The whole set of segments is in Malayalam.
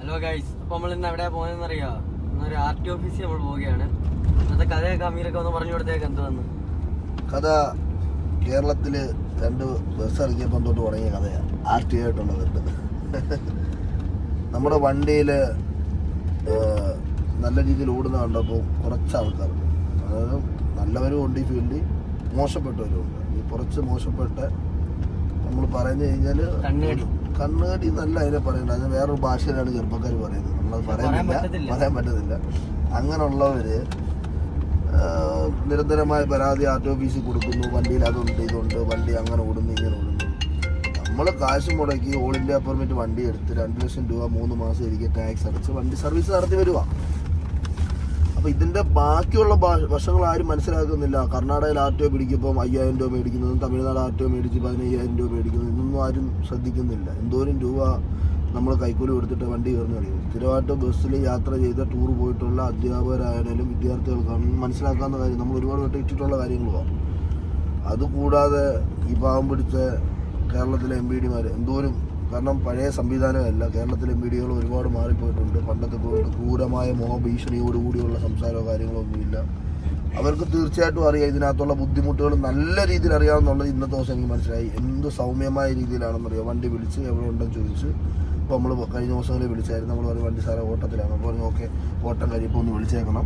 ഹലോ ഗൈസ് അപ്പൊ നമ്മൾ ഇന്ന് എവിടെയാ പോകുന്നതെന്ന് അറിയോ? ഇന്നൊരു ആർ ടി ഓഫീസിൽ നമ്മൾ പോവുകയാണ്. ഇന്നത്തെ കഥയൊക്കെ അമീരൊക്കെ ഒന്ന് പറഞ്ഞു കൊടുത്തേക്ക് എന്തുവന്ന്. കഥ കേരളത്തിൽ രണ്ട് ബസ് ഇറങ്ങിയപ്പം തൊട്ട് തുടങ്ങിയ കഥയാ. ആർ ടി ആയിട്ടുള്ള വരുന്നത്. നമ്മുടെ വണ്ടിയിൽ നല്ല രീതിയിൽ ഓടുന്ന കണ്ടപ്പോൾ കുറച്ച് ആൾക്കാർ. അതായത് നല്ലവരും ഉണ്ട് ഈ ഫീൽഡിൽ മോശപ്പെട്ടവരും ഉണ്ട്. ഈ കുറച്ച് മോശപ്പെട്ട നമ്മൾ പറഞ്ഞു കഴിഞ്ഞാൽ. കണ്ണുകടി എന്നല്ല അതിനെ പറയുന്നത്. അതിന് വേറൊരു ഭാഷയിലാണ് ചെറുപ്പക്കാർ പറയുന്നത്. നമ്മൾ പറയുന്നില്ല. പറയാൻ പറ്റത്തില്ല. അങ്ങനെയുള്ളവര് നിരന്തരമായ പരാതി ആർ ടി ഓഫീസിൽ കൊടുക്കുന്നു. വണ്ടിയിൽ അതുണ്ട് ഇതുണ്ട് വണ്ടി അങ്ങനെ ഓടുന്നു ഇങ്ങനെ ഓടുന്നു. നമ്മൾ കാശ് മുടക്കി ഓൾ ഇന്ത്യ പെർമിറ്റ് വണ്ടി എടുത്ത് രണ്ട് ലക്ഷം രൂപ മൂന്ന് മാസം ഇരിക്കുക ടാക്സ് അടച്ച് വണ്ടി സർവീസ് നടത്തി വരുവാ. അപ്പൊ ഇതിന്റെ ബാക്കിയുള്ള വശങ്ങൾ ആരും മനസ്സിലാക്കുന്നില്ല. കർണാടകയിൽ ആർ ടി ഒ പിടിക്കുമ്പോൾ അയ്യായിരം രൂപ മേടിക്കുന്നതും തമിഴ്നാട് ആർ ടി ഒ മേടിച്ച് പതിനയ്യായിരം രൂപ മേടിക്കുന്നതും ഇതൊന്നും ആരും ശ്രദ്ധിക്കുന്നില്ല. എന്തോരം രൂപ നമ്മൾ കൈക്കൂലി കൊടുത്തിട്ട് വണ്ടി കയറുന്ന അറിയും സ്ഥിരമായിട്ട് ബസ്സിൽ യാത്ര ചെയ്ത ടൂർ പോയിട്ടുള്ള അധ്യാപകരായാലും വിദ്യാർത്ഥികൾക്കാണ് മനസ്സിലാക്കാവുന്ന കാര്യം. നമ്മൾ ഒരുപാട് വട്ടം ഇട്ടിട്ടുള്ള കാര്യങ്ങളുമാണ് അതുകൂടാതെ ഈ പാവം പിടിച്ച കേരളത്തിലെ എം പി ഡിമാർ എന്തോരം കാരണം പഴയ സംവിധാനമല്ല. കേരളത്തിലെ മീഡിയകൾ ഒരുപാട് മാറിപ്പോയിട്ടുണ്ട്. പണ്ടത്തെ പോയിട്ട് ക്രൂരമായ മോഹഭീഷണിയോടുകൂടിയുള്ള സംസാരമോ കാര്യങ്ങളോ ഒന്നുമില്ല. അവർക്ക് തീർച്ചയായിട്ടും അറിയാം. ഇതിനകത്തുള്ള ബുദ്ധിമുട്ടുകൾ നല്ല രീതിയിൽ അറിയാമെന്നുള്ളത് ഇന്നത്തെ ദിവസം എനിക്ക് മനസ്സിലായി. എന്ത് സൗമ്യമായ രീതിയിലാണെന്നറിയാം. വണ്ടി വിളിച്ച് എവിടെ ഉണ്ടെന്ന് ചോദിച്ച് ഇപ്പോൾ നമ്മൾ കഴിഞ്ഞ ദിവസങ്ങളിൽ വിളിച്ചായിരുന്നു നമ്മൾ പറഞ്ഞു വണ്ടി സാറേ ഓട്ടത്തിലാണ്. അപ്പോൾ പറഞ്ഞു ഓക്കെ ഓട്ടം കഴിയുമ്പോൾ ഒന്ന് വിളിച്ചേക്കണം.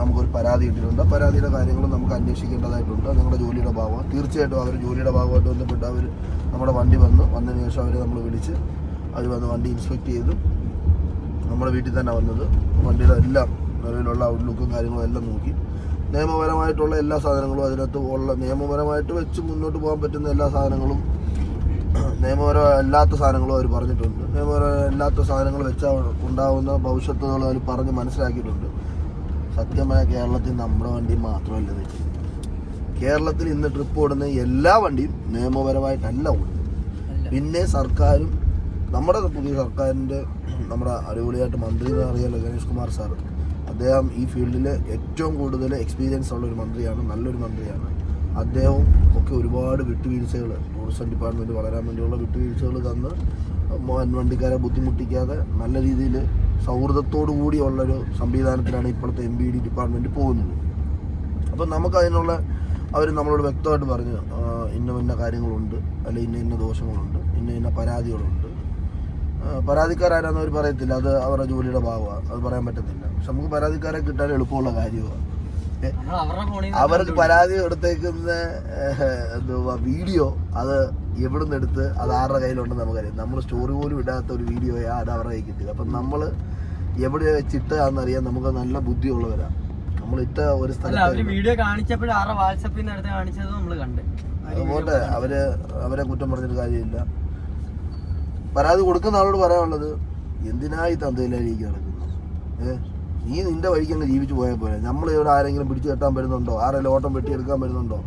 നമുക്കൊരു പരാതി ഇട്ടിട്ടുണ്ട് ആ പരാതിയുടെ കാര്യങ്ങളും നമുക്ക് അന്വേഷിക്കേണ്ടതായിട്ടുണ്ട്. നിങ്ങളുടെ ജോലിയുടെ ഭാഗമാണ് തീർച്ചയായിട്ടും അവർ ജോലിയുടെ ഭാഗമായിട്ട് ബന്ധപ്പെട്ട് അവർ നമ്മുടെ വണ്ടി വന്നു വന്നതിന് ശേഷം അവരെ നമ്മൾ വിളിച്ച് അവർ വന്ന് വണ്ടി ഇൻസ്പെക്ട് ചെയ്തു നമ്മുടെ വീട്ടിൽ തന്നെ വന്നത് വണ്ടിയുടെ എല്ലാം നിലവിലുള്ള ഔട്ട്ലുക്കും കാര്യങ്ങളും എല്ലാം നോക്കി. നിയമപരമായിട്ടുള്ള എല്ലാ സാധനങ്ങളും അതിനകത്ത് ഉള്ള നിയമപരമായിട്ട് വെച്ച് മുന്നോട്ട് പോകാൻ പറ്റുന്ന എല്ലാ സാധനങ്ങളും നിയമപരം അല്ലാത്ത സാധനങ്ങളും അവർ പറഞ്ഞിട്ടുണ്ട്. നിയമപരം അല്ലാത്ത സാധനങ്ങൾ വെച്ചാൽ ഉണ്ടാവുന്ന ഭവിഷ്യത്തുകൾ അവർ പറഞ്ഞ് മനസ്സിലാക്കിയിട്ടുണ്ട്. സത്യമായ കേരളത്തിൽ നമ്മുടെ വണ്ടി മാത്രമല്ല കേരളത്തിൽ ഇന്ന് ട്രിപ്പ് ഓടുന്ന എല്ലാ വണ്ടിയും നിയമപരമായിട്ടല്ല ഓടുന്നത്. പിന്നെ സർക്കാരും നമ്മുടെ പുതിയ സർക്കാരിന്റെ നമ്മുടെ അടിപൊളിയായിട്ട് മന്ത്രി എന്ന് അറിയാലോ ഗണേഷ് കുമാർ സാർ അദ്ദേഹം ഈ ഫീൽഡിൽ ഏറ്റവും കൂടുതൽ എക്സ്പീരിയൻസ് ഉള്ള ഒരു മന്ത്രിയാണ് നല്ലൊരു മന്ത്രിയാണ്. അദ്ദേഹവും ഒക്കെ ഒരുപാട് വിട്ടുവീഴ്ചകൾ ടൂറിസം ഡിപ്പാർട്ട്മെന്റ് വളരാൻ വേണ്ടിയുള്ള വിട്ടുവീഴ്ചകൾ തന്ന് വണ്ടിക്കാരെ ബുദ്ധിമുട്ടിക്കാതെ നല്ല രീതിയിൽ സൗഹൃദത്തോടു കൂടിയുള്ളൊരു സംവിധാനത്തിലാണ് ഇപ്പോഴത്തെ എം ബി ഡി ഡിപ്പാർട്ട്മെന്റ് പോകുന്നത്. അപ്പം നമുക്ക് അതിനുള്ള അവർ നമ്മളോട് വ്യക്തമായിട്ട് പറഞ്ഞു ഇന്ന ഇന്ന കാര്യങ്ങളുണ്ട് അല്ലെ ഇന്ന ഇന്ന ദോഷങ്ങളുണ്ട് ഇന്ന ഇന്ന പരാതികളുണ്ട്. പരാതിക്കാരാരാന്ന് അവർ പറയത്തില്ല അത് അവരുടെ ജോലിയുടെ ഭാഗമാണ് അത് പറയാൻ പറ്റത്തില്ല. പക്ഷെ നമുക്ക് പരാതിക്കാരെ കിട്ടാൻ എളുപ്പമുള്ള കാര്യമാണ്. അവർക്ക് പരാതി കൊടുത്തേക്കുന്ന എന്തുവാ വീഡിയോ അത് എവിടുന്ന് എടുത്ത് അത് ആരുടെ കയ്യിലുണ്ടെന്ന് നമുക്കറിയാം. നമ്മൾ സ്റ്റോറി പോലും ഇടാത്ത ഒരു വീഡിയോയാ അത് അവരുടെ കയ്യിൽ കിട്ടിയത്. അപ്പം നമ്മൾ എവിടെ വെച്ചിട്ടാന്നറിയാൻ നമുക്ക് നല്ല ബുദ്ധിയുള്ളവരാ. നമ്മൾ ഇട്ട ഒരു സ്ഥലത്ത് വീഡിയോ കാണിച്ചപ്പോഴും ആരുടെ വാട്സപ്പിൽ നിന്ന് എടുത്ത് കാണിച്ചത് നമ്മൾ കണ്ട്. അതുകൊണ്ട് അവർ അവരെ കുറ്റം പറഞ്ഞിട്ട് കാര്യമില്ല. പരാതി കൊടുക്കുന്ന ആളോട് പറയാനുള്ളത് എന്തിനാ ഈ തന്തയിലേക്ക് ഏഹ്? നീ നിന്റെ വഴിക്ക് അങ്ങ് ജീവിച്ചു പോയാൽ പോലെ നമ്മൾ ഇവിടെ ആരെങ്കിലും പിടിച്ചു കെട്ടാൻ വരുന്നുണ്ടോ? ആരെങ്കിലും ഓട്ടം വെട്ടിയെടുക്കാൻ വരുന്നുണ്ടോ?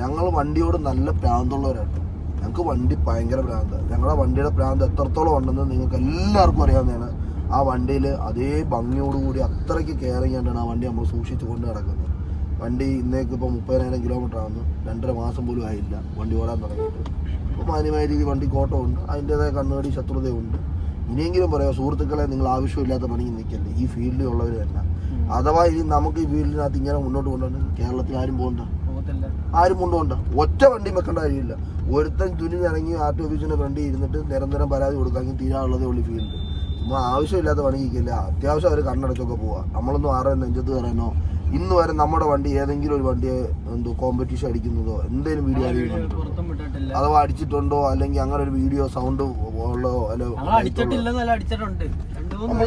ഞങ്ങൾ വണ്ടിയോട് നല്ല പ്രാന്തുള്ളവരാട്ടോ ഞങ്ങൾക്ക് വണ്ടി ഭയങ്കര പ്രാന്ത്. ഞങ്ങളുടെ വണ്ടിയുടെ പ്രാന്ത് എത്രത്തോളം ഉണ്ടെന്ന് നിങ്ങൾക്ക് എല്ലാവർക്കും അറിയാവുന്നതാണ്. ആ വണ്ടിയിൽ അതേ ഭംഗിയോടുകൂടി അത്രയ്ക്ക് കെയറിങ് ആയിട്ടാണ് ആ വണ്ടി നമ്മൾ സൂക്ഷിച്ചു കൊണ്ട് നടക്കുന്നത്. വണ്ടി ഇന്നേക്ക് ഇപ്പോൾ മുപ്പതിനായിരം കിലോമീറ്റർ ആകുന്നു രണ്ടര മാസം പോലും ആയില്ല വണ്ടി ഓടാൻ തുടങ്ങിയിട്ട്. അപ്പോൾ മാന്യമായ രീതി വണ്ടി കോട്ടമുണ്ട്. അതിന്റേതായ കണ്ണുകടി ശത്രുതയുണ്ട്. ഇനിയെങ്കിലും പറയാം സുഹൃത്തുക്കളെ നിങ്ങൾ ആവശ്യമില്ലാത്ത പണിക്ക് നിൽക്കല്ലേ. ഈ ഫീൽഡിൽ ഉള്ളവർ തന്നെ. അഥവാ ഇനി നമുക്ക് ഈ ഫീൽഡിനകത്ത് ഇങ്ങനെ മുന്നോട്ട് കൊണ്ടുവന്നു കേരളത്തിൽ ആരും പോകണ്ട. ആരും കൊണ്ടുപോകണ്ട ഒറ്റ വണ്ടി വെക്കേണ്ട കാര്യമില്ല. ഒരുത്തൻ തുനിഞ്ഞിറങ്ങി ആർ ടി ഓഫീസിന്റെ ഫ്രണ്ടിൽ ഇരുന്നിട്ട് നിരന്തരം പരാതി കൊടുക്കാമെങ്കിൽ തീരാനുള്ളതേ ഉള്ളൂ ഫീൽഡ്. നമ്മൾ ആവശ്യമില്ലാത്ത പണിക്കില്ല അത്യാവശ്യം അവർ കണ്ണടച്ചൊക്കെ പോവാ. നമ്മളൊന്നും ആരെ നെഞ്ചത്ത് കയറാനോ? ഇന്ന് വരെ നമ്മുടെ വണ്ടി ഏതെങ്കിലും ഒരു വണ്ടിയെ എന്തോ കോമ്പറ്റീഷൻ അടിക്കുന്നതോ എന്തെങ്കിലും വീഡിയോ അഥവാ അടിച്ചിട്ടുണ്ടോ? അല്ലെങ്കിൽ അങ്ങനെ ഒരു വീഡിയോ സൗണ്ട് ഉള്ളോ? അല്ലോ നമ്മൾ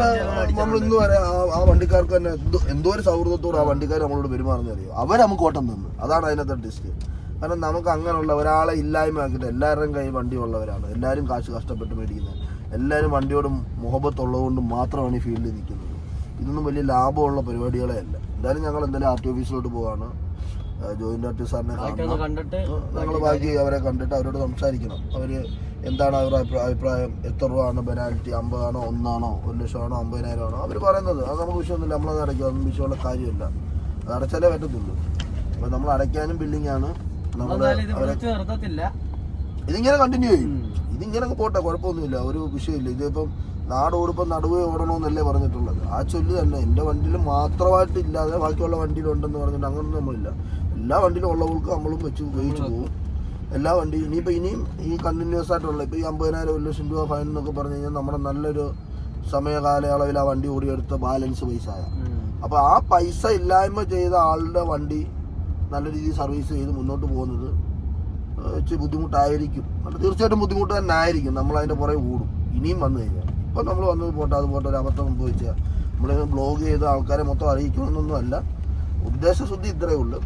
നമ്മൾ. ഇന്ന് വരെ ആ- വണ്ടിക്കാർക്ക് തന്നെ എന്തോ- എന്തോ ഒരു സൗഹൃദത്തോട് ആ വണ്ടിക്കാർ നമ്മളോട് പെരുമാറുന്ന അറിയോ? അവർ നമുക്ക് ഓട്ടം തന്നു. അതാണ് അതിനകത്തെ ഡിസ്ക് കാരണം നമുക്ക് അങ്ങനെയുള്ള ഒരാളെ ഇല്ലായ്മ ആക്കിയിട്ട് എല്ലാവരുടെയും കൈ വണ്ടി ഉള്ളവരാണ്. എല്ലാവരും കാശ് കഷ്ടപ്പെട്ട് മേടിക്കുന്നത്. എല്ലാവരും വണ്ടിയോട് മുഹബത്തുള്ളതുകൊണ്ട് മാത്രമാണ് ഈ ഫീൽഡിൽ നിൽക്കുന്നത്. ഇതൊന്നും വലിയ ലാഭമുള്ള പരിപാടികളെ അല്ല. എന്തായാലും ഞങ്ങൾ എന്തായാലും ആർ ടി ഓഫീസിലോട്ട് പോവാണ്. ജോയിന്റ് ആർട്ടിസ്റ്റ് സാറിനെ കാണണം. ഞങ്ങൾ ബാക്കി അവരെ കണ്ടിട്ട് അവരോട് സംസാരിക്കണം. അവർ എന്താണ് അവരുടെ അഭിപ്രായ- എത്ര രൂപ ആണ് പെനാൽറ്റി അമ്പതാണോ? ഒന്നാണോ? ഒരു ലക്ഷമാണോ? അമ്പതിനായിരം ആണോ? അവർ പറയുന്നത്. അത് നമുക്ക് വിഷയമൊന്നുമില്ല. നമ്മളത് അടയ്ക്കും. അതൊന്നും വിഷയമുള്ള കാര്യമില്ല. അത് അടച്ചാലേ പറ്റത്തുള്ളൂ. അപ്പൊ നമ്മൾ അടയ്ക്കാനും ബിൽഡിംഗ് ആണ്. ഇതിങ്ങനെ കണ്ടിന്യൂ ചെയ്യും. ഇതിങ്ങനെ പോട്ടെ. കുഴപ്പമൊന്നുമില്ല. ഒരു വിഷയമില്ല. ഇതിപ്പം നാട് ഓടുമ്പോൾ നടുവേ ഓടണമെന്നല്ലേ പറഞ്ഞിട്ടുള്ളത്. ആ ചൊല്ല് തന്നെ. എന്റെ വണ്ടിയിൽ മാത്രമായിട്ട് ഇല്ലാതെ ബാക്കിയുള്ള വണ്ടിയിലുണ്ടെന്ന് പറഞ്ഞിട്ട് അങ്ങനൊന്നും നമ്മളില്ല. എല്ലാ വണ്ടിയിലും ഉള്ളവർക്ക് നമ്മളും വെച്ച് ഉപയോഗിച്ച് പോകും. എല്ലാ വണ്ടി ഇനിയിപ്പോൾ ഇനിയും ഈ കണ്ടിന്യൂസ് ആയിട്ടുള്ള ഇപ്പോൾ ഈ അമ്പതിനായിരം ഒരു ലക്ഷം രൂപ ഫൈൻ എന്നൊക്കെ പറഞ്ഞു കഴിഞ്ഞാൽ നമ്മുടെ നല്ലൊരു സമയ കാലയളവിൽ ആ വണ്ടി ഓടിയെടുത്ത ബാലൻസ് പൈസ ആയ അപ്പോൾ ആ പൈസ ഇല്ലായ്മ ചെയ്ത ആളുടെ വണ്ടി നല്ല രീതിയിൽ സർവീസ് ചെയ്ത് മുന്നോട്ട് പോകുന്നത് വെച്ച് ഇച്ചിരി ബുദ്ധിമുട്ടായിരിക്കും. അല്ല തീർച്ചയായിട്ടും ബുദ്ധിമുട്ട് തന്നെ ആയിരിക്കും. നമ്മൾ അതിന്റെ പുറകെ കൂടും ഇനിയും വന്നു കഴിഞ്ഞാൽ. ഇപ്പം നമ്മൾ വന്നത് പോട്ടെ അത് പോട്ടെ ഒരു അബദ്ധം സംഭവിച്ചാൽ. നമ്മളിങ്ങനെ ബ്ലോഗ് ചെയ്ത് ആൾക്കാരെ മൊത്തം അറിയിക്കണമെന്നൊന്നും അല്ല ഉദ്ദേശശുദ്ധി ഇത്രയേ ഉള്ളൂ.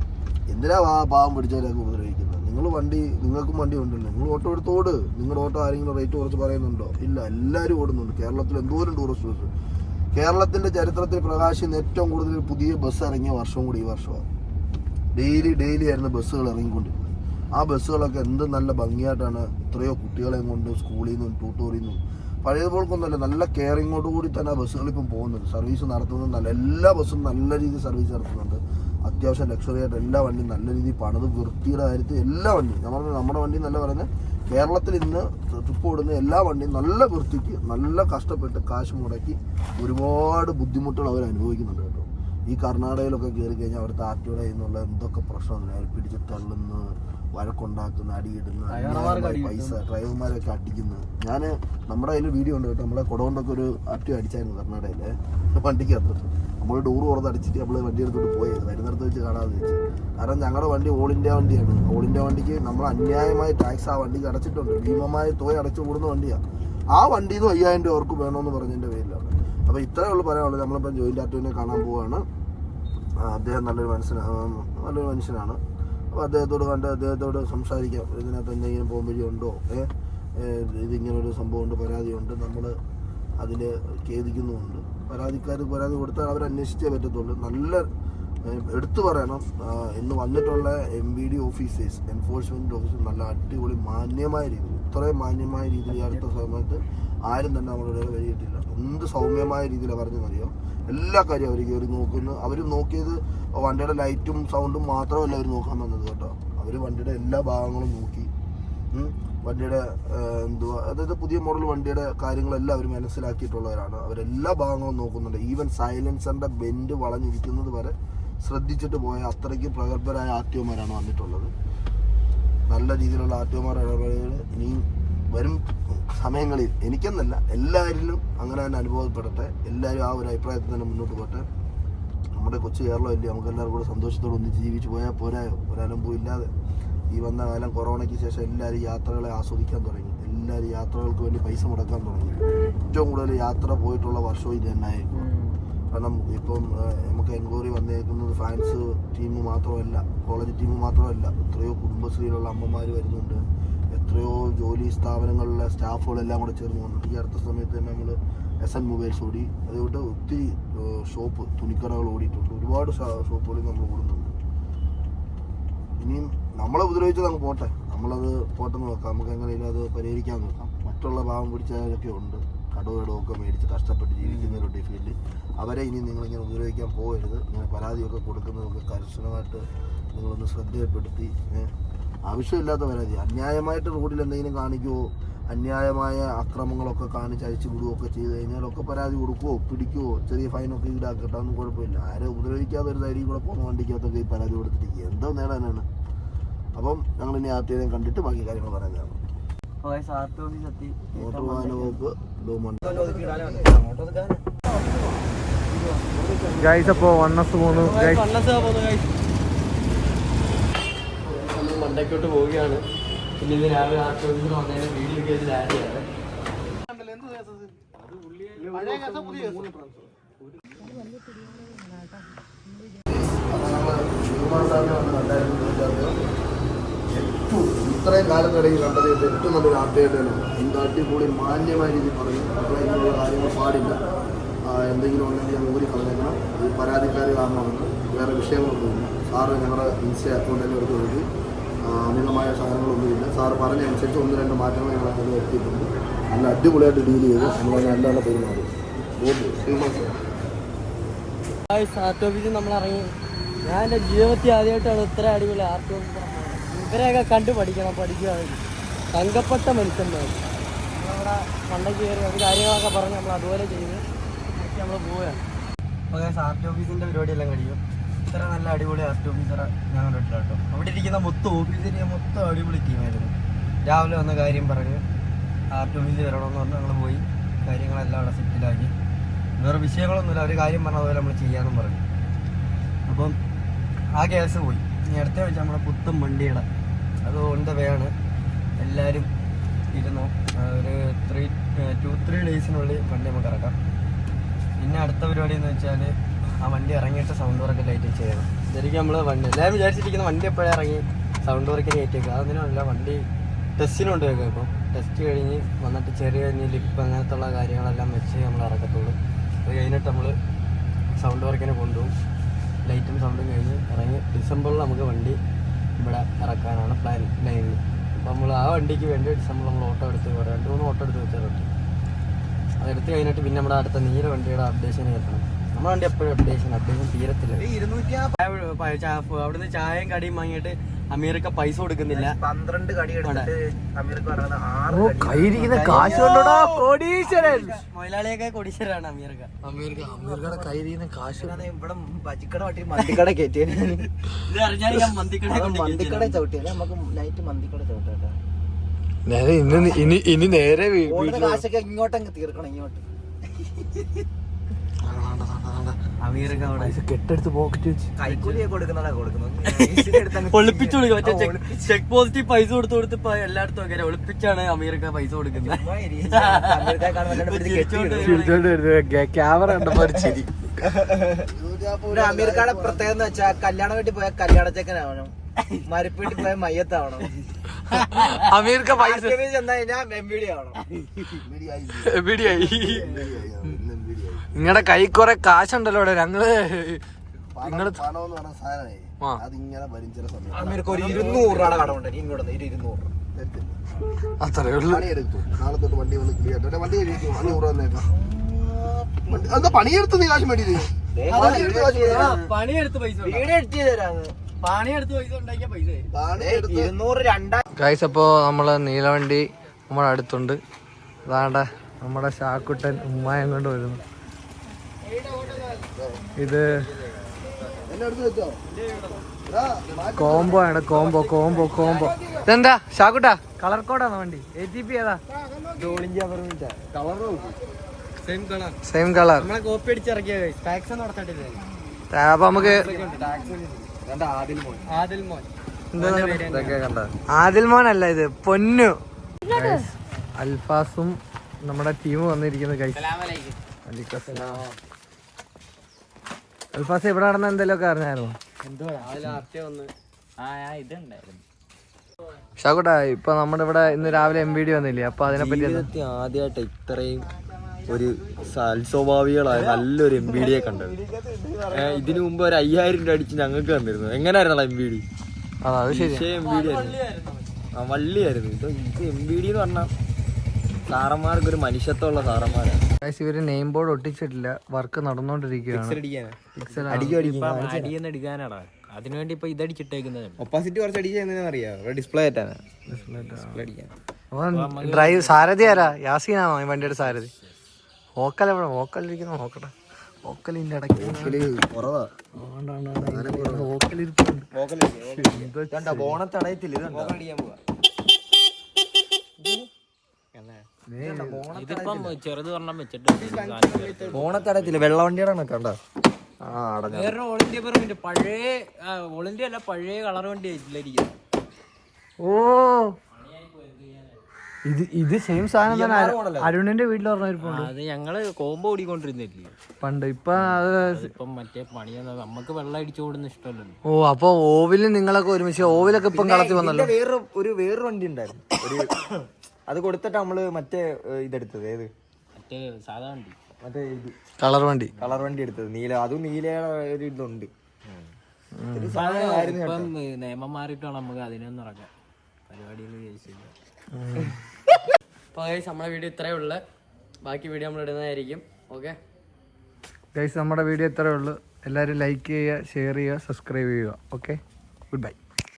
എന്തിനാ ആ പാവം പിടിച്ചവരൊക്കെ ഉപദ്രവിക്കുന്നത്? നിങ്ങൾ വണ്ടി നിങ്ങൾക്കും വണ്ടി ഉണ്ടല്ലോ നിങ്ങൾ ഓട്ടോ എടുത്ത് ഓട്. നിങ്ങളുടെ ഓട്ടോ ആരെങ്കിലും റേറ്റ് കുറച്ച് പറയുന്നുണ്ടോ? ഇല്ല എല്ലാവരും ഓടുന്നുണ്ട്. കേരളത്തിൽ എന്തോരം ടൂറിസ്റ്റ് ബസ് കേരളത്തിന്റെ ചരിത്രത്തിൽ പ്രകാശിന്ന് ഏറ്റവും കൂടുതൽ പുതിയ ബസ് ഇറങ്ങിയ വർഷവും കൂടി ഈ വർഷമാണ്. ഡെയിലി ഡെയിലി ആയിരുന്നു ബസ്സുകൾ ഇറങ്ങിക്കൊണ്ടിരുന്നത്. ആ ബസ്സുകളൊക്കെ എന്ത് നല്ല ഭംഗിയായിട്ടാണ് എത്രയോ കുട്ടികളെയും കൊണ്ട് സ്കൂളിൽ നിന്നും ട്യൂട്ടോറിൽ നിന്നും. പഴയതുപോൽക്കൊന്നുമല്ല നല്ല കെയറിങ്ങോട് കൂടി തന്നെ ആ പോകുന്നുണ്ട് സർവീസ് നടത്തുന്നത് നല്ല എല്ലാ ബസ്സും നല്ല രീതിയിൽ സർവീസ് നടത്തുന്നുണ്ട്. അത്യാവശ്യം ലക്ഷറി ആയിട്ട് എല്ലാ വണ്ടിയും നല്ല രീതിയിൽ പണിത് വൃത്തിയുടെ കാര്യത്തിൽ എല്ലാ വണ്ടിയും. നമ്മൾ നമ്മുടെ വണ്ടി നല്ല പറയുന്നത്. കേരളത്തിൽ ഇന്ന് ട്രിപ്പ് ഓടുന്ന എല്ലാ വണ്ടിയും നല്ല വൃത്തിക്ക് നല്ല കഷ്ടപ്പെട്ട് കാശ് മുടക്കി ഒരുപാട് ബുദ്ധിമുട്ടുകൾ അവർ അനുഭവിക്കുന്നുണ്ട് കേട്ടോ. ഈ കർണാടകയിലൊക്കെ കയറി കഴിഞ്ഞാൽ അവിടുത്തെ ആറ്റുകട എന്നുള്ള എന്തൊക്കെ പ്രശ്നം അവർ പിടിച്ച് തള്ളുന്നു. വഴക്കുണ്ടാക്കുന്ന അടിയിടുന്ന പൈസ ഡ്രൈവർമാരൊക്കെ അടിക്കുന്നത് ഞാൻ നമ്മുടെ കയ്യിൽ വീഡിയോ ഉണ്ട് കേട്ടോ. നമ്മളെ കൊടകൊണ്ടൊക്കെ ഒരു അറ്റു അടിച്ചായിരുന്നു കർണാടകയിലെ. വണ്ടിക്കകത്ത് നമ്മൾ ഡോർ തുറന്ന് അടിച്ചിട്ട് നമ്മൾ വണ്ടി എടുത്തോട്ട് പോയത്. വരുന്നിടത്ത് വെച്ച് കാണാതെ വെച്ച്. കാരണം ഞങ്ങളുടെ വണ്ടി ഓൾ ഇന്ത്യ വണ്ടിയാണ്. ഓൾ ഇന്ത്യ വണ്ടിക്ക് നമ്മൾ അന്യായമായ ടാക്സ് ആ വണ്ടിക്ക് അടച്ചിട്ടുണ്ട് ഭീമമായ തുക അടച്ചു കൂടുന്ന വണ്ടിയാണ് ആ വണ്ടിയിൽ നിന്ന് അയ്യായിരം രൂപ അവർക്ക് വേണമെന്ന് പറഞ്ഞതിന്റെ പേരിലാണ്. അപ്പോൾ ഇത്രയേ ഉള്ളൂ പറയാനുള്ളത് നമ്മളിപ്പം ജോയിന്റ് ആറ്റുവിനെ കാണാൻ പോവുകയാണ് അദ്ദേഹം നല്ലൊരു മനുഷ്യനാണ് നല്ലൊരു മനുഷ്യനാണ്. അദ്ദേഹത്തോട് കണ്ട് അദ്ദേഹത്തോട് സംസാരിക്കാം. ഇതിനകത്ത് എന്തെങ്കിലും പോംവഴി ഉണ്ടോ ഇതിങ്ങനൊരു സംഭവം ഇതിങ്ങനൊരു സംഭവമുണ്ട് പരാതിയുണ്ട്. നമ്മൾ അതിൽ ഖേദിക്കുന്നുമുണ്ട്. പരാതിക്കാർ പരാതി കൊടുത്താൽ അവർ പറ്റത്തുള്ളൂ. നല്ല എടുത്തു പറയണം. ഇന്ന് വന്നിട്ടുള്ള M V D officers enforcement officer നല്ല അടിപൊളി മാന്യമായ രീതിയിൽ ഇത്രയും മാന്യമായ രീതിയിൽ ഈ അടുത്ത സമയത്ത് ആരും തന്നെ നമ്മളുടെ വഴിയിട്ടില്ല. എന്ത് സൗമ്യമായ രീതിയിലാണ് പറഞ്ഞെന്നറിയോ എല്ലാ കാര്യവും അവർ കയറി നോക്കുന്നു. അവർ നോക്കിയത് വണ്ടിയുടെ ലൈറ്റും സൗണ്ടും മാത്രമല്ല അവർ നോക്കാൻ വന്നത് കേട്ടോ. അവർ വണ്ടിയുടെ എല്ലാ ഭാഗങ്ങളും നോക്കി. വണ്ടിയുടെ എന്തുവാ അതായത് പുതിയ മോഡൽ വണ്ടിയുടെ കാര്യങ്ങളെല്ലാം അവർ മനസ്സിലാക്കിയിട്ടുള്ളവരാണ്. അവരെല്ലാ ഭാഗങ്ങളും നോക്കുന്നുണ്ട്. ഈവൻ സൈലൻസറിന്റെ ബെൻഡ് വളഞ്ഞിരിക്കുന്നത് വരെ ശ്രദ്ധിച്ചിട്ട് പോയ അത്രയ്ക്ക് പ്രഗത്ഭരായ ആർട്ടിഒമാരാണ് വന്നിട്ടുള്ളത്. നല്ല രീതിയിലുള്ള ആർട്ടിഒമാർ ഇടപെടലുകൾ ഇനിയും വരും സമയങ്ങളിൽ. എനിക്കെന്നല്ല എല്ലാവരിലും അങ്ങനെ തന്നെ അനുഭവപ്പെടട്ടെ. എല്ലാവരും ആ ഒരു അഭിപ്രായത്തിൽ തന്നെ മുന്നോട്ട് പോട്ടെ നമ്മുടെ കൊച്ചു കേരളമല്ലേ നമുക്ക് എല്ലാവർക്കും കൂടെ സന്തോഷത്തോടെ ഒന്നിച്ച് ജീവിച്ചു പോയാൽ പോരായോ ഒരലമ്പും ഇല്ലാതെ. ഈ വന്ന കാലം കൊറോണയ്ക്ക് ശേഷം എല്ലാവരും യാത്രകളെ ആസ്വദിക്കാൻ തുടങ്ങി. എല്ലാവരും യാത്രകൾക്ക് വേണ്ടി പൈസ മുടക്കാൻ തുടങ്ങി. ഏറ്റവും കൂടുതൽ യാത്ര പോയിട്ടുള്ള വർഷവും ഇത് തന്നെയായിരിക്കും. കാരണം ഇപ്പം നമുക്ക് എൻക്വയറി വന്നേക്കുന്നത് ഫാൻസ് ടീം മാത്രമല്ല കോളേജ് ടീം മാത്രമല്ല എത്രയോ കുടുംബശ്രീയിലുള്ള അമ്മമാർ വരുന്നുണ്ട്. എത്രയോ ജോലി സ്ഥാപനങ്ങളിലെ സ്റ്റാഫുകളെല്ലാം കൂടെ ചേർന്ന് വന്നിട്ട് ഈ അടുത്ത സമയത്ത് തന്നെ നമ്മൾ എസ് എൻ മൊബൈൽസ് ഓടി അതുകൊണ്ട് ഒത്തിരി ഷോപ്പ് തുണിക്കടകൾ ഓടിയിട്ടുണ്ട്. ഒരുപാട് ഷോപ്പുകളിൽ നമ്മൾ ഓടുന്നുണ്ട്. ഇനിയും നമ്മളെ ഉപദ്രവിച്ചത് അങ്ങ് പോട്ടെ. നമ്മളത് പോട്ടെന്ന് നോക്കാം നമുക്ക് എങ്ങനെയും അത് പരിഹരിക്കാൻ നോക്കാം. മറ്റുള്ള ഭാവം പിടിച്ചവരൊക്കെ ഉണ്ട്. കടവും ഇടമൊക്കെ മേടിച്ച് കഷ്ടപ്പെട്ട് ജീവിക്കുന്നവരുണ്ട് ഈ ഫീൽഡിൽ അവരെ ഇനി നിങ്ങളിങ്ങനെ ഉപദ്രവിക്കാൻ പോകരുത്. ഇങ്ങനെ പരാതിയൊക്കെ കൊടുക്കുന്നതൊക്കെ കർശനമായിട്ട് നിങ്ങളൊന്ന് ശ്രദ്ധയപ്പെടുത്തി ആവശ്യമില്ലാത്ത പരാതി അന്യായമായിട്ട് റോഡിൽ എന്തെങ്കിലും കാണിക്കുമോ അന്യായമായ അക്രമങ്ങളൊക്കെ കാണിച്ച് അഴിച്ചു വിടുകയൊക്കെ ചെയ്ത് കഴിഞ്ഞാലൊക്കെ പരാതി കൊടുക്കുവോ പിടിക്കുവോ ചെറിയ ഫൈനൊക്കെ ഈടാക്കട്ടെ ഒന്നും കുഴപ്പമില്ല. ആരെ ഉപദ്രവിക്കാതെ ഒരു ധൈര്യം കൂടെ പോകുന്ന വണ്ടിക്കകത്തൊക്കെ ഈ പരാതി കൊടുത്തിരിക്കുക എന്തോ നേടാനാണ്. അപ്പം ഞങ്ങളിനി ആർട്ടിയെ കണ്ടിട്ട് ബാക്കി കാര്യങ്ങൾ പറയുന്നതാണ് ഗൈസ് അപ്പോ വണ്ണസ് പോന്നു നമ്മൾ മണ്ടയ്ക്കോട്ട് പോവുകയാണ്. പിന്നെ ഇത് രാവിലെ ആർട്ട് ഓഫീസിൽ വന്നതിന്റെ വീഡിയോ ഒക്കെ ആഡ് ചെയ്യാറ് ഏറ്റവും ഇത്രയും കാലത്തിടയിൽ കണ്ടത് ഇത് ഏറ്റവും നല്ലൊരു ആർട്ടിയായിട്ടാണ് എന്ത് അടിപൊളി മാന്യമായ രീതിയിൽ പറയും അപ്പോൾ ഇങ്ങനെയുള്ള കാര്യങ്ങൾ പാടില്ല. എന്തെങ്കിലും ഉണ്ടെങ്കിൽ ഞാൻ ഊരി കളഞ്ഞേക്കണം. ഈ പരാതിക്കാർ കാരണമാണ്. വേറെ വിഷയങ്ങളൊന്നുമില്ല സാറ് ഞങ്ങളുടെ ഇൻസ്റ്റ അക്കൗണ്ടിൽ എടുത്ത് ആ, അമിതമായ സാധനങ്ങളൊന്നുമില്ല. സാറ് പറഞ്ഞതനുസരിച്ച് ഒന്ന് രണ്ട് മാറ്റങ്ങൾ ഞങ്ങൾ അതിൽ വരുത്തിയിട്ടുണ്ട്. നല്ല അടിപൊളിയായിട്ട് ഡീൽ ചെയ്ത്. നമ്മൾ നല്ല നല്ല പെരുമാറി. നമ്മൾ ഇറങ്ങി. ഞാൻ എന്റെ ജീവിതത്തിൽ ആദ്യമായിട്ടാണ് ഇത്ര അടിപൊളി ഓഫീസ് ഇവരെയൊക്കെ കണ്ടു പഠിക്കണം പഠിക്കുകയാണെങ്കിൽ തങ്കപ്പെട്ട മനുഷ്യന്മാർ. നമ്മുടെ മണ്ടയ്ക്ക് കയറി അവർ കാര്യങ്ങളൊക്കെ പറഞ്ഞ് നമ്മൾ അതുപോലെ ചെയ്ത് നമ്മൾ പോവുകയാണ്. അപ്പോൾ ആർ ടി ഓഫീസിന്റെ പരിപാടിയെല്ലാം കഴിയും ഇത്ര നല്ല അടിപൊളി ആർ ടി ഓഫീസറെ ഞാൻ കണ്ടിട്ടില്ല കേട്ടോ. അവിടെ ഇരിക്കുന്ന മൊത്തം ഓഫീസിന്റെ മൊത്തം അടിപൊളി ടീമായിരുന്നു രാവിലെ വന്ന കാര്യം പറഞ്ഞ് ആർ ടി ഓഫീസിൽ വരണമെന്ന് പറഞ്ഞ് ഞങ്ങൾ പോയി. കാര്യങ്ങളെല്ലാം അവിടെ സെറ്റിലാക്കി വേറെ വിഷയങ്ങളൊന്നുമില്ല. അവർ കാര്യം പറഞ്ഞ അതുപോലെ നമ്മൾ ചെയ്യാമെന്നും പറഞ്ഞു. അപ്പം ആ കേസ് പോയി. ഇനി അടുത്ത വെച്ചാൽ നമ്മുടെ പുത്തൻ വണ്ടിയുടെ അത് ഓൺ ദ വേ ആണ് എല്ലാവരും ഇരുന്നു ഒരു ത്രീ ടു ത്രീ ഡേയ്സിനുള്ളിൽ വണ്ടി നമുക്ക് ഇറക്കാം. പിന്നെ അടുത്ത പരിപാടി എന്ന് വെച്ചാൽ ആ വണ്ടി ഇറങ്ങിയിട്ട് സൗണ്ട് വർക്ക് ലൈറ്റ് ചെയ്യണം. ശരിക്കും നമ്മൾ വണ്ടി എല്ലാവരും വിചാരിച്ചിരിക്കുന്ന വണ്ടി എപ്പോഴും ഇറങ്ങി സൗണ്ട് വർക്ക് ലൈറ്റ് വെക്കുക അല്ല വണ്ടി ടെസ്റ്റിനുണ്ട് വെക്കുക ഇപ്പം. ടെസ്റ്റ് കഴിഞ്ഞ് വന്നിട്ട് ചെറിയ ലിപ്പ് അങ്ങനത്തുള്ള കാര്യങ്ങളെല്ലാം വെച്ച് നമ്മൾ ഇറക്കത്തുള്ളൂ. അത് കഴിഞ്ഞിട്ട് നമ്മൾ സൗണ്ട് വർക്കിനെ കൊണ്ടുപോകും. ലൈറ്റും സൗണ്ടും കഴിഞ്ഞ് ഇറങ്ങി. ഡിസംബറിൽ നമുക്ക് വണ്ടി ഇവിടെ ഇറക്കാനാണ് പ്ലാൻ ലൈനിൽ അപ്പോൾ നമ്മൾ ആ വണ്ടിക്ക് വേണ്ടി നമ്മൾ നമ്മൾ ഓട്ടോ എടുത്ത് പോരാ രണ്ട് മൂന്ന് ഓട്ടോ എടുത്ത് വെച്ചിട്ടുണ്ട് അതെടുത്ത് കഴിഞ്ഞിട്ട് പിന്നെ നമ്മുടെ അടുത്ത നീല വണ്ടിയുടെ അപ്ഡേഷൻ എത്തണം നമ്മുടെ വണ്ടി എപ്പോഴും അപ്ഡേഷൻ അപ്ഡേഷൻ തീരത്തില്ല. അവിടുന്ന് ചായയും കടിയും വാങ്ങിയിട്ട് അമീർക്ക് പൈസ കൊടുക്കുന്നില്ല. പന്ത്രണ്ട് കടി എടുത്തിട്ട് അമീർക്ക് പറയുന്നത് ഓ കയ്യിരിക്കുന്ന കാശ് കൊണ്ടോടാ കോടീശ്വരൻ. മൊയിലാളിയൊക്കെ കൊടീശ്വരാണ് അമീർക്ക. അമീർക്ക അമീർക്കയുടെ കയ്യിരിക്കുന്ന കാശ് ഇതാണ് ഇവിടെ ബജിക്കട വട്ടി മന്തിക്കട മന്തിക്കട ചവിട്ടിയല്ലേ നമുക്ക് നൈറ്റ് മന്തിക്കട ചവിട്ടാ ഞാൻ ഇന്ന് ഇനി ഇനി നേരെ കാശൊക്കെ ഇങ്ങോട്ടങ്ങ് തീർക്കണം ഇങ്ങോട്ട്. കെട്ടെടുത്ത് പോക്കറ്റ് ഒളിപ്പിച്ചു കൊടുക്കും ചെക്ക് ചെക്ക് പോസ്റ്റ് പൈസ കൊടുത്ത് കൊടുത്ത് എല്ലായിടത്തും അങ്ങനെ ഒളിപ്പിച്ചാണ് അമീർക്ക പൈസ കൊടുക്കുന്നത്. ക്യാമറ കണ്ടപ്പോ ചിരി. അമീർക്കാടെ പ്രത്യേകത എന്ന് വെച്ചാൽ കല്യാണ വീട്ടിൽ പോയാൽ കല്യാണ ചെക്കനാവണം മരപ്പീട്ടിൽ പോയാൽ മയ്യത്താവണം. അമീർക്ക പൈസ ചെന്നാ കഴിഞ്ഞാൽ എം ഡി ആവണം എവിടെയായി നിങ്ങളുടെ കൈ കുറെ കാശുണ്ടല്ലോ ഇവിടെ. ഞങ്ങൾ നിങ്ങൾ അത്രേ ഉള്ളു. എന്താ പണിയെടുത്ത്. നീ കാശ് മേടിയത് ഗൈസ് അപ്പോ നമ്മളെ നീലവണ്ടി നമ്മുടെ അടുത്തുണ്ട്. അതാണ്ട നമ്മുടെ ഷാക്കുട്ടൻ ഉമ്മായം കൊണ്ട് വരുന്നു. ഇത് എന്നെ എടുത്ത് വെച്ചോ കോംബോ ആണ് കോംബോ കോംബോ. കോംബോ ഇതെന്താ? ഷാക്കുട്ടാ കളർ കോഡാണോ വണ്ടി? എ ടി പി ഏതാ? സെയിം കളർ സെയിം കളർ നമ്മളെ കോപ്പി അടിച്ചിറക്കിയ ടാക്സ് നടത്തിട്ടില്ലേ അപ്പൊ നമുക്ക് ആദിൽ മോൻ. ആദിൽ മോൻ അല്ല ഇത്? പൊന്നു അൽഫാസും നമ്മുടെ ടീം വന്നിരിക്കുന്നത് കൈസ് അൽഫാസ് ഇവിടെ നടന്ന എന്തെങ്കിലുമൊക്കെ അറിഞ്ഞായിരുന്നു? ഷാക്കുട്ടാ ഇപ്പൊ നമ്മുടെ ഇവിടെ ഇന്ന് രാവിലെ എം ഡി വന്നില്ലേ? അപ്പൊ അതിനെ പറ്റി എന്താ? ജീവിതത്തിൽ ആദ്യമായിട്ട് ഇത്രയും ഒരു സൽസ്വഭാവികളായ നല്ലൊരു എം ബി ഡിയെ കണ്ടത്. ഇതിനു മുമ്പ് ഒരു അയ്യായിരം രൂപ അടിച്ച് ഞങ്ങൾക്ക് തന്നിരുന്നു. എങ്ങനെയായിരുന്നു M B D M B D ആ വള്ളിയായിരുന്നു. ഇത് എം ബി ഡി എന്ന് പറഞ്ഞാൽ സാറന്മാർക്ക് ഒരു മനുഷ്യത്വമുള്ള സാറന്മാരാണ് ഇവർ നെയിം ബോർഡ് ഒട്ടിച്ചിട്ടില്ല. വർക്ക് നടന്നുകൊണ്ടിരിക്കുകയാണ്. അതിനുവേണ്ടി ഇപ്പൊ ഇതടിച്ചിട്ടേക്കുന്നത് ഒപ്പോസിറ്റ് കുറച്ച് അടിക്കാൻ അറിയാം ഡിസ്പ്ലേ ആയിട്ടാണ്. അപ്പൊ ഡ്രൈവ് സാരഥി ആരാ? യാസീനാണോ ഈ വണ്ടിയുടെ സാരഥി? ഓക്കൽ എവിടെ? ഓക്കലിരിക്കുന്ന നോക്കട്ടെ. ഓക്കലിന്റെ ഇടയ്ക്ക്. ഓക്കലിരിപ്പുണ്ട് പോവാ. ഇതിപ്പം ചെറുത് പറഞ്ഞാൽ വെച്ചിട്ട് ബോണത്ത് അടയത്തില്ല വെള്ളവണ്ടിയുടെ കണ്ട? ആ വേറെ ഓൾ ഇന്ത്യ പെർമിറ്റ് പഴയ ഓൾ ഇന്ത്യ അല്ല പഴയ കളർ വണ്ടി ആയിട്ടില്ലായിരിക്കും ഓ. ഇത് ഇത് സെയിം സാധനം തന്നെ അരു- അരുണിന്റെ വീട്ടിൽ പറഞ്ഞിരിപ്പുണ്ട് അത് ഞങ്ങൾ കോമ്പോ ഓടിക്കൊണ്ടിരുന്നില്ലേ? പണ്ട് ഇപ്പൊ ഇപ്പം മറ്റേ പണി നമുക്ക് വെള്ളം അടിച്ചു ഓടുന്ന ഇഷ്ടമല്ലല്ലോ. ഓ അപ്പൊ ഓവിൽ നിങ്ങളൊക്കെ ഒരുമിച്ച് ഓവിലൊക്കെ ഇപ്പം കളത്തി വന്നല്ലോ. വേറെ ഒരു വേറൊരു വണ്ടി ഉണ്ടായിരുന്നു. ഒരു അത് കൊടുത്തിട്ട് നമ്മൾ മറ്റേ ഇതെടുത്തത് ഏത്? മറ്റേ സാധാ വണ്ടി. മറ്റേ ഇത്. കളർ വണ്ടി. കളർ വണ്ടി എടുത്തത്. നീല അതും നീല ഒരു ഇതുണ്ട്. ഒരു ഇപ്പം നിയമം മാറിയിട്ടാണ് നമുക്ക് അതിനൊന്നും ഇറങ്ങാം പരിപാടിയിൽ അപ്പോൾ നമ്മളെ വീഡിയോ ഇത്രയേ ഉള്ളു. ബാക്കി വീഡിയോ നമ്മൾ ഇടുന്നതായിരിക്കും. ഓക്കെ ഗൈസ് നമ്മുടെ വീഡിയോ ഇത്രയേ ഉള്ളൂ. എല്ലാവരും ലൈക്ക് ചെയ്യുക ഷെയർ ചെയ്യുക സബ്സ്ക്രൈബ് ചെയ്യുക. Okay good bye